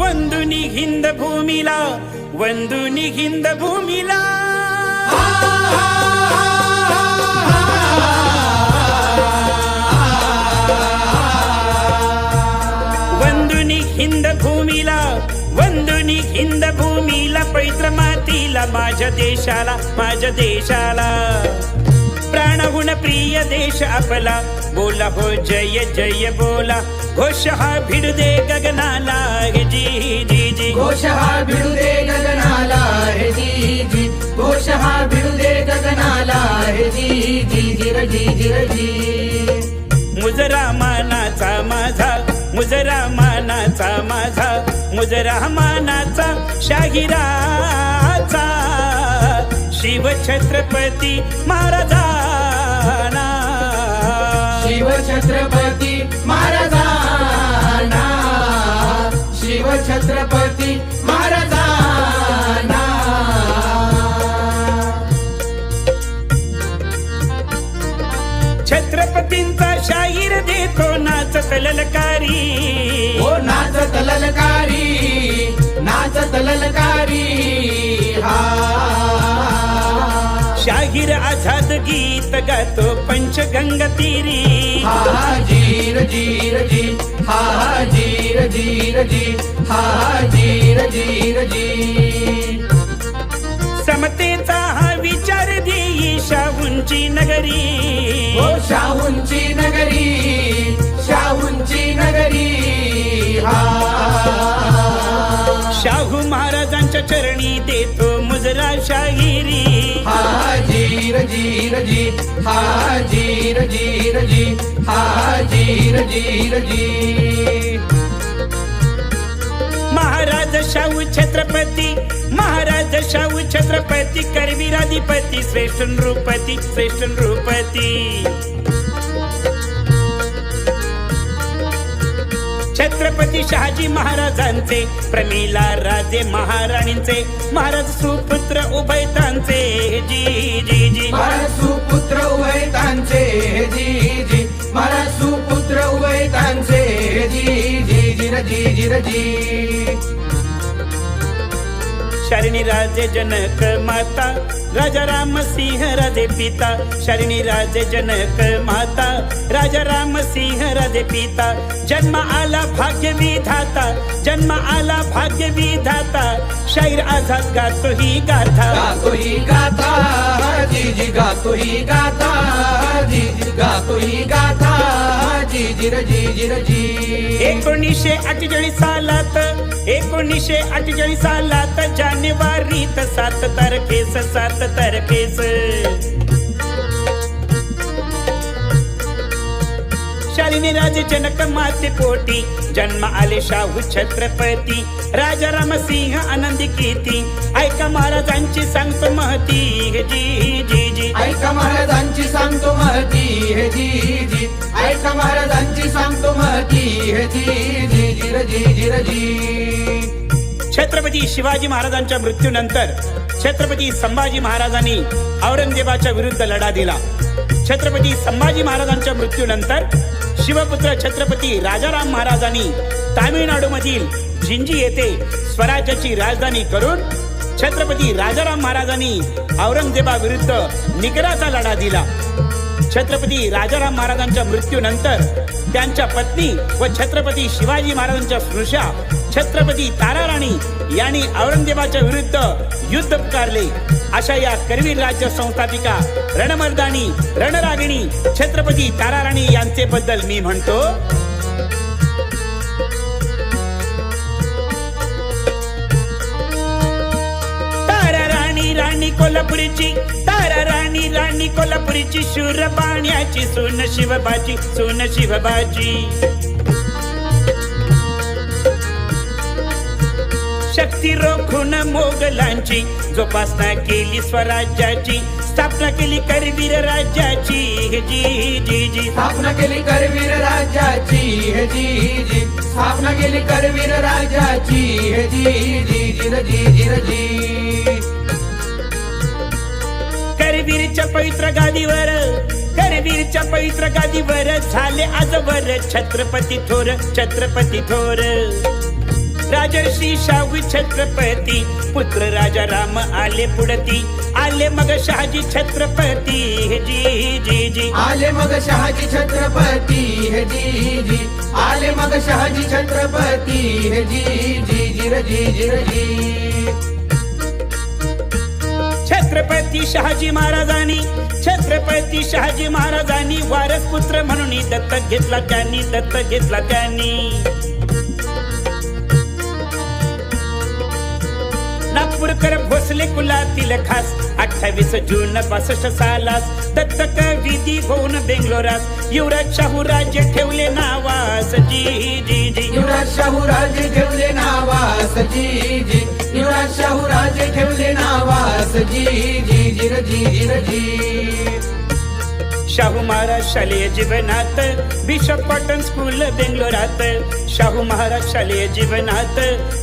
वंदुनी हिंद भूमीला वंदुनी हिंद भूमीला वंदुनी हिंद भूमीला वंदुनी हिंद भूमीला पवित्र मातीला माझ्या देशाला माझ्या देशाला प्राणहुन प्रिय देश आपला. बोला हो जय जय बोला. घोष हा भिड दे गगनाला हे जी जी जी. घोष हा भिडू दे गगनाला हे जी जी. घोष हा भिडू दे गगनाला हे जी जी जी र जी जी र जी. मुजरा मानाचा माझा मुजरा मानाचा माझा मुजरा मानाचा शाहिराचा. शिव छत्रपती महाराजाना. शिव छत्रपती महाराजांना. शिव छत्रपती महाराजांना. छत्रपतींचा शाहीर देतो नाचत ललकारी ओ नाचत ललकारी नाचत ललकारी शाहीर आझाद गीत गातो पंचगंगा तीरी. हा जीर जीर जी. हा जीर जीर जी. हा जीर जीर जी. समतेचा हा विचार देई शाहूंची नगरी. ओ शाहूंची नगरी शाहूंची नगरी. हा. शाहू महाराजांच्या चरणी देतो मुजरा शाहिरी. हा जी हा जीर जीर जी हा जीर जीर जी महाराज शाहू छत्रपती महाराज शाहू छत्रपती करवीराधिपती श्रेष्ठ नृपती श्रेष्ठ नृपती छत्रपती शहाजी महाराजांचे प्रमिला राजे महाराणींचे महाराज सुपुत्र शरणी राजे जनक माता राजा राम सिंह राजे पिता शरणी राजे जनक माता राजा राम सिंह राजे पिता जन्म आला भाग्य विधाता जन्म आला भाग्य विधाता शाहीर आझाद गातो ही गाथा. गातो ही गाथा जी जी गातो ही गाथा जी जी गातो ही गाथा. एकोणीसशे अठ्ठेचाळीस सालात एकोणीसशे अठ्ठेचाळीस सालात जानेवारीत सात तारखेस सात तारखेस. शालिनी राजे जनक माते पोटी. जन्म आले शाहू छत्रपती. राजा रामसिंह आनंदी कीर्ती. ऐका महाराजांची सांगतो महती. हे जी जी जी. ऐका महाराजांची सांगतो महती. हे जी जी. ऐका महाराजांची सांगतो महती. हे जी जी जी जी. छत्रपती शिवाजी महाराजांच्या मृत्यूनंतर छत्रपती संभाजी महाराजांनी औरंगजेबाच्या विरुद्ध लढा दिला. छत्रपती संभाजी महाराजांच्या मृत्यूनंतर शिवपुत्र छत्रपती राजाराम महाराजांनी तामिळनाडूमधील जिंजी येथे स्वराज्याची राजधानी करून छत्रपती राजाराम महाराजांनी औरंगजेबाविरुद्ध निकराचा लढा दिला. छत्रपती राजाराम महाराजांच्या मृत्यूनंतर त्यांच्या पत्नी व छत्रपती शिवाजी महाराजांच्या स्पृशा छत्रपती ताराराणी यांनी औरंगजेबाच्या विरुद्ध युद्ध पुकारले. अशा या करवीर राज्य संस्थापिका रणमर्दानी रणरागिणी छत्रपती ताराराणी यांचे बद्दल मी म्हणतो तारा राणी राणी कोल्हापुरीची तारा राणी राणी कोल्हापुरीची शूर पाण्याची सोन शिवबाची सोन शिवबाची. शक्ती रोखून मोगलांची जोपासना केली स्वराज्याची स्थापना केली करवीर राज्याची जी जी जी. स्थापना केली करवीर राज्याची हे जी जी. स्थापना केली करवीर राज्याची हे जी जी जी जी जी. करवीरच्या पवित्र गादीवर करवीरच्या पवित्र गादीवर झाले आजवर छत्रपती थोर छत्रपती थोर. राजर्षी शाहू छत्रपती पुत्र राजा राम आले पुढती आले मग शहाजी छत्रपती हे जी जी जी. आले मग शहाजी छत्रपती हे जी जी. आले मग शहाजी छत्रपती हे जी जी जी जी जी. छत्रपती शहाजी महाराजांनी छत्रपती शहाजी महाराजांनी वारस पुत्र म्हणून दत्तक घेतला त्यांनी दत्तक घेतला त्यांनी. नागपूरकर भोसले कुलातील खास. अठ्ठावीस जून पासष्ट सालास. दत्तक विधी होऊन बेंगलोरात युवराज शाहू राज्य ठेवले नावास. जी जी जी. युवराज शाहू राज्य ठेवले नावास. जी जी. युवराज शाहू राज्य ठेवले नावास. जी जी जी जी जी. शाहू महाराज शालेय जीवनात बिशप कॉटन स्कूल बेंगलोरात. शाहू महाराज शालेय जीवनात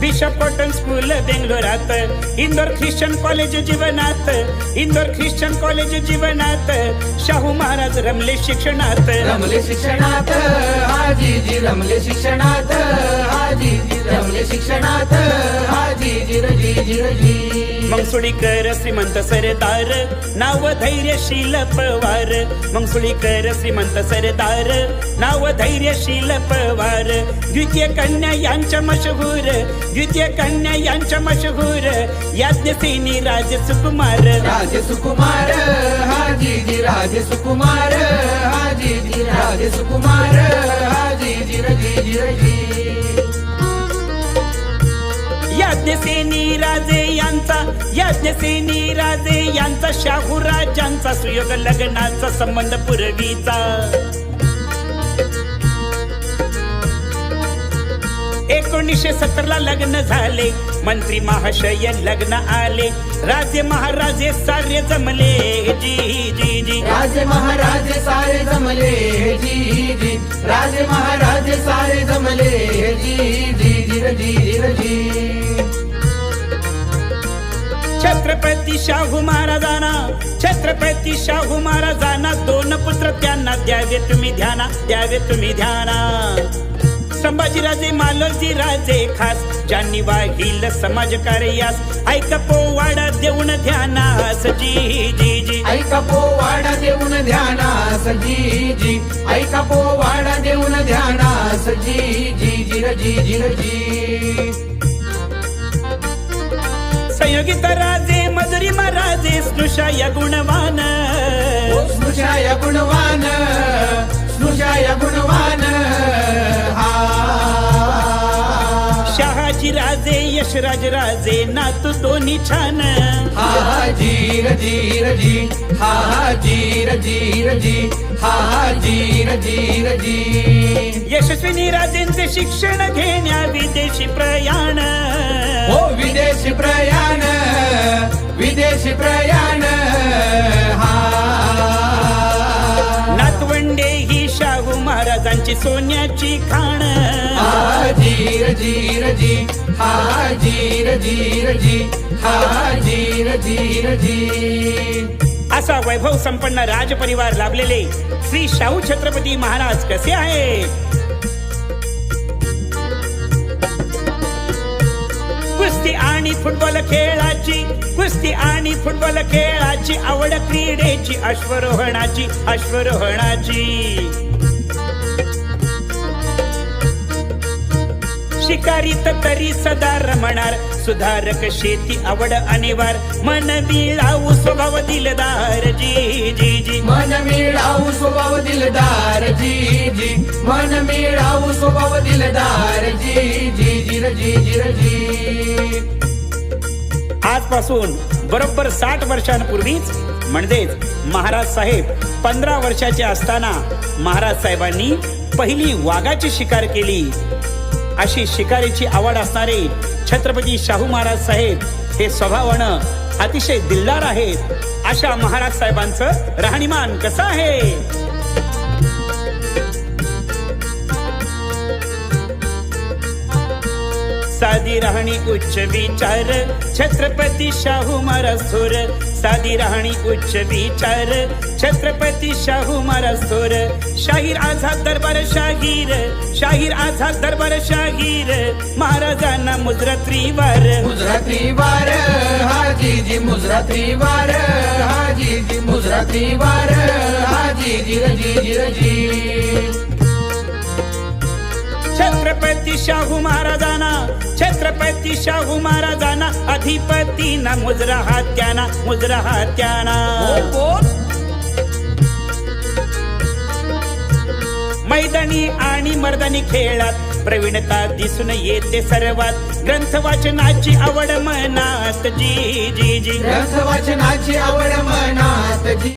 बिशप कॉटन स्कूल बेंगलोरात. इंदोर ख्रिश्चन कॉलेज जीवनात इंदोर ख्रिश्चन कॉलेज जीवनात. शाहू महाराज रमले शिक्षणात. रमले शिक्षणात हाजी जी रमले शिक्षणात हाजी जी रमले शिक्षणात हाजी जिर जी रजी. जी मंगसुळीकर श्रीमंत सरदार नाव धैर्यशील पवार. मंगसुळीकर श्रीमंत सरदार नाव धैर्यशील पवार. द्वितीय कन्या यांच्या मशहूर द्वितीय कन्या यांच्या मशहूर. याज्ञसेनी राज सुकुमार. राजे सुकुमार हाजी जी राजे सुकुमार हाजी जी राजे सुकुमार. यज्ञसेनी राजे यांचा यज्ञसेनी राजे यांचा शाहू राजांचा सुयोग लग्नाचा संबंध पूर्वीचा. एकोणीसशे सत्तर लग्न झाले मंत्री महाशय लग्न आले राजे महाराजे सारे जमले जी जी जी. राजे महाराजे सारे जमले जी जी. राजे महाराजे सारे जमले जी जी जी जी जी. छत्रपती शाहू महाराजांना छत्रपती शाहू महाराजांना दोन पुत्र त्यांना द्यावे तुम्ही ध्याना द्यावे तुम्ही ध्याना. संभाजीराजे मालोजी राजे खास ज्यांनी वाहिल समाज कार्यास ऐक पोवाडा देऊन ध्यानास जी जी जी. ऐका पोवाडा देऊन ध्यानास जी जी. ऐका पोवाडा देऊन ध्यानास जी जी जी जी जी. संयोगित राजे मधुरी महाराजे स्नुषा या गुणवान. स्नुषाय गुणवान स्नुषाय गुणवान. हा. शहाजी राजे यशराज राजे नातू दोन्ही छान. हा जीर जीर जी. हा जीर जीर जी. हा जीर जीर जी. यशस्विनी राजेंचे शिक्षण घेण्या विदेशी प्रयाण. हो विदेशी प्रयाण. विदेशी प्रयाण नातवंडे ही शाहू महाराजांची सोन्याची खाण. जीर जीर जी. हा जीर जीर जी. हा जीर जीर जी. असा वैभव संपन्न राजपरिवार लाभलेले श्री शाहू छत्रपती महाराज कसे आहेत? कुस्ती आणि फुटबॉल खेळाची कुस्ती आणि फुटबॉल खेळाची आवड क्रीडेची अश्वरोहणाची अश्वरोहणाची. शिकारीत तरी सदा रमणार. सुधारक शेती आवड अनिवार. मन मिळावू स्वभाव दिलदार. जी जी जी. मन मिळावू स्वभाव दिलदार. जी जी. मन मिळावू स्वभाव दिलदार. जी जी जी जिर जी. आजपासून बरोबर साठ वर्षांपूर्वीच म्हणजेच महाराज साहेब पंधरा वर्षाचे असताना महाराज साहेबांनी पहिली वाघाची शिकार केली. अशी शिकारीची आवड असणारे छत्रपती शाहू महाराज साहेब हे स्वभावानं अतिशय दिलदार आहेत. अशा महाराज साहेबांचं राहणीमान कसं आहे? साधी राहणी उच्च विचार. छत्रपती शाहू महाराज थोर साधी राहणी उच्च विचार. छत्रपती शाहू महाराज थोर शाहीर आझाद दरबार शाहीर. शाहीर आझाद दरबार शाहीर. महाराजांना मुजरा त्रिवार मुजरा त्रिवार हाजी जी मुजरा त्रिवार हाजी जी मुजरा त्रिवार हाजी जी रजी जी रजी छत्रपती शाहू महाराजांना छत्रपती शाहू महाराजांना अधिपती ना मुजरा हात्याना मुजरा हात्याना मैदानी आणि मर्दानी खेळात प्रवीणता दिसून येते सर्वात. ग्रंथ वाचनाची आवड मनात जी जी जी. ग्रंथ वाचनाची आवड मनात जी.